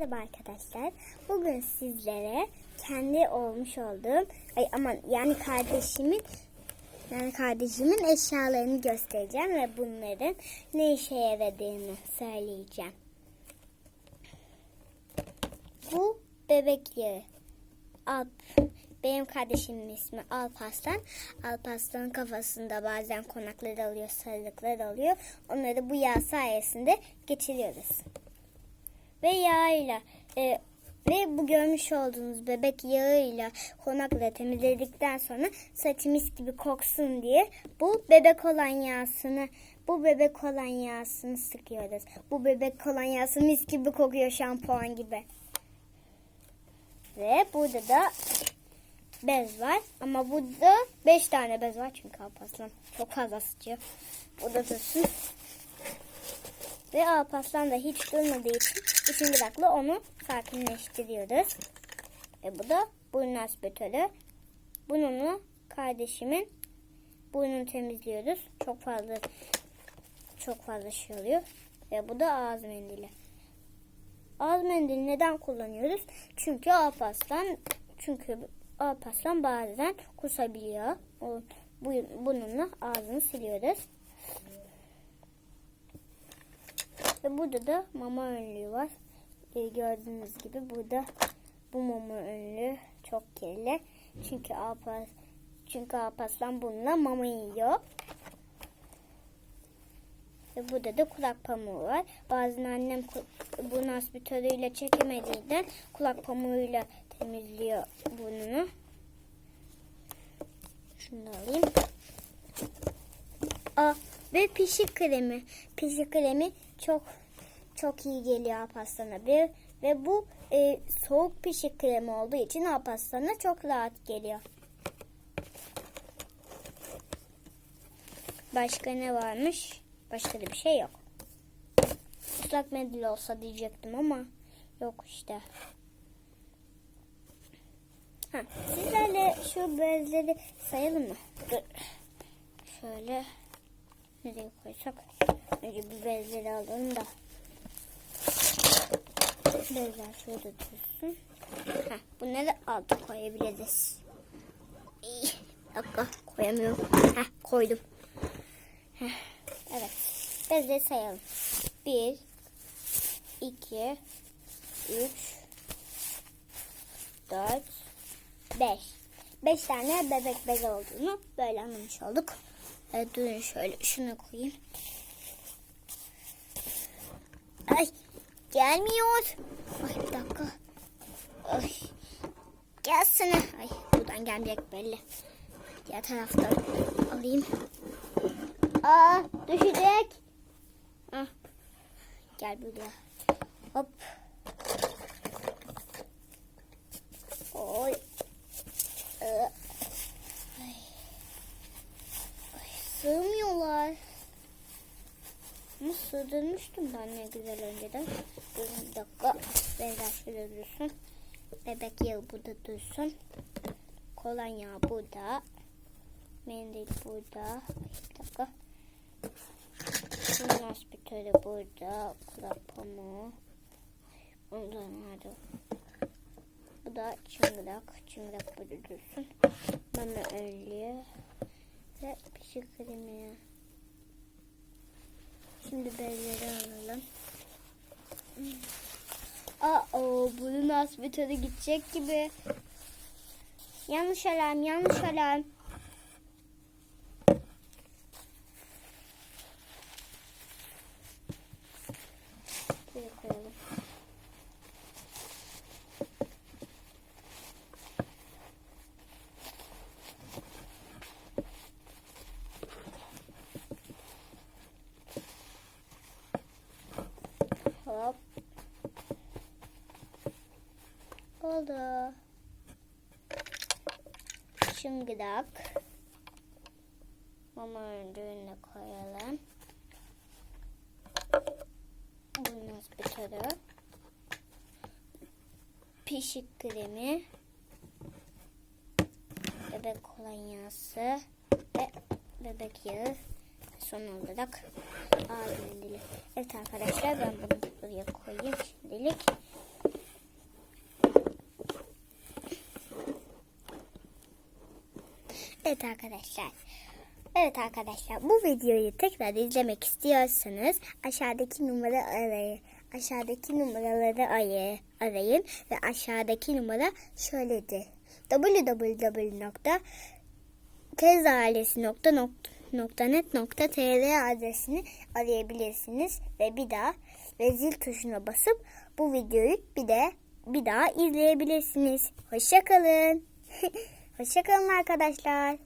Merhaba arkadaşlar. Bugün sizlere kendi olmuş olduğum, ay aman yani kardeşimin yani kardeşimin eşyalarını göstereceğim ve bunların ne işe yaradığını söyleyeceğim. Bu bebek yağı. Alp. Benim kardeşimin ismi Alparslan. Alparslan'ın kafasında bazen konaklar alıyor, sarılıklar alıyor. Onları bu yağ sayesinde geçiriyoruz ve yağıyla e, ve bu görmüş olduğunuz bebek yağıyla konakla temizledikten sonra saçı mis gibi koksun diye bu bebek olan yağsını bu bebek olan yağsını sıkıyoruz. Bu bebek olan yağsı mis gibi kokuyor şampuan gibi. Ve burada da bez var ama burada 5 tane bez var çünkü Alparslan çok fazla sıçıyor. Burada dursun. Ve Alparslan da hiç durmadığı için ışıngırakla onu sakinleştiriyoruz. Ve bu da burun aspiratörü. Bununla kardeşimin burnunu temizliyoruz. Çok fazla çok fazla şey oluyor. Ve bu da ağız mendili. Ağız mendili neden kullanıyoruz? Çünkü Alparslan çünkü Alparslan bazen kusabiliyor. Bununla ağzını siliyoruz. Ve burada da mama önlüğü var. Ee, gördüğünüz gibi burada bu mama önlüğü çok kirli. Çünkü Alpas çünkü Alparslan bununla mama yiyor. Ve burada da kulak pamuğu var. Bazen annem bunu aspiratörüyle çekemediğinden kulak pamuğuyla temizliyor burnunu. Şunu da alayım. Aa, ve pişik kremi. Pişik kremi çok çok iyi geliyor Alparslan'a. Ve, ve bu e, soğuk pişik kremi olduğu için Alparslan'a çok rahat geliyor. Başka ne varmış? Başka da bir şey yok. Islak mendil olsa diyecektim ama yok işte. Ha, sizlerle şu bezleri sayalım mı? Şöyle nereye koysak? Önce bir bezleri alalım da. Bezler şurada dursun. Heh, bunları alta koyabiliriz. İyi. Dakika koyamıyorum. Heh, koydum. Heh, evet. Bezleri sayalım. Bir, iki, üç, dört, beş. Beş tane bebek bez olduğunu böyle anlamış olduk. Evet, durun şöyle şunu koyayım. Ay gelmiyor. Ay bir dakika. Ay. Gelsene. Ay buradan gelmeyecek belli. Diğer taraftan alayım. Aa düşecek. Ah. Gel buraya. Hop. Oy. Ee, Ay. Ay, sığmıyorlar. Ama sığdırmıştım ben ne güzel önceden. Bir dakika. Beyler şurada dursun. Bebek yağı burada dursun. Kolonya burada. Mendil burada. Bir dakika. Bunun aspiratörü burada. Kulak pamuğu. Ondan nerede? Bu da çıngırak. Çıngırak burada dursun. Mama önlüğü. Ve pişik kremi. Şimdi bezleri alalım. Aa, bunun aspiratörü gidecek gibi. Yanlış alarm, yanlış alarm. Buraya koyalım. Hop. Oldu. Şıngıdak. Mama öndüğüne koyalım. Bunun aspiratörü. Pişik kremi. Bebek kolonyası. Ve bebek yağı. Son olarak mendili. Evet arkadaşlar ben bunu buraya koyayım şimdilik. Evet arkadaşlar. Evet arkadaşlar bu videoyu tekrar izlemek istiyorsanız aşağıdaki numara arayın. Aşağıdaki numaraları arayın, ve aşağıdaki numara şöyledir. www.kezailesi.net.tr adresini arayabilirsiniz ve bir daha ve zil tuşuna basıp bu videoyu bir de bir daha izleyebilirsiniz. Hoşçakalın. Hoşçakalın arkadaşlar.